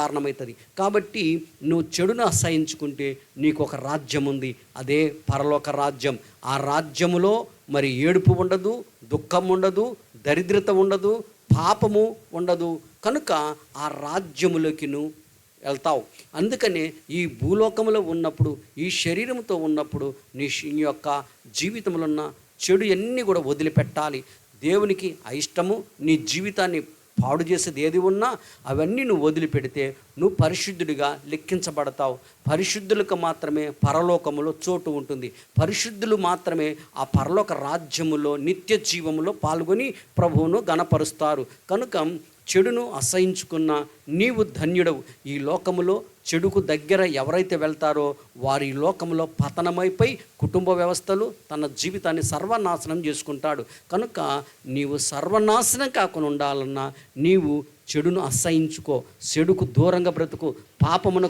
కారణమవుతుంది. కాబట్టి నువ్వు చెడును అసహించుకుంటే నీకు ఒక రాజ్యం ఉంది అదే పరలోక రాజ్యం. ఆ రాజ్యములో మరి ఏడుపు ఉండదు దుఃఖం ఉండదు దరిద్రత ఉండదు పాపము ఉండదు. కనుక ఆ రాజ్యములోకి నువ్వు వెళ్తావు. అందుకనే ఈ భూలోకంలో ఉన్నప్పుడు ఈ శరీరంతో ఉన్నప్పుడు నీ నీ యొక్క జీవితంలో ఉన్న చెడు అన్నీ కూడా వదిలిపెట్టాలి. దేవునికి అయిష్టము నీ జీవితాన్ని పాడు చేసేది ఏది ఉన్నా అవన్నీ నువ్వు వదిలిపెడితే నువ్వు పరిశుద్ధుడిగా లెక్కించబడతావు. పరిశుద్ధులకు మాత్రమే పరలోకములో చోటు ఉంటుంది. పరిశుద్ధులు మాత్రమే ఆ పరలోక రాజ్యములో నిత్య జీవములో పాల్గొని ప్రభువును గణపరుస్తారు. కనుక చెడును అసహించుకున్న నీవు ధన్యుడవు. ఈ లోకములో చెడుకు దగ్గర ఎవరైతే వెళ్తారో వారి లోకంలో పతనమైపోయి కుటుంబ వ్యవస్థలు తన జీవితాన్ని సర్వనాశనం చేసుకుంటాడు. కనుక నీవు సర్వనాశనం కాకుండా ఉండాలన్నా నీవు చెడును అసహించుకో. చెడుకు దూరంగా బ్రతుకు. పాపమును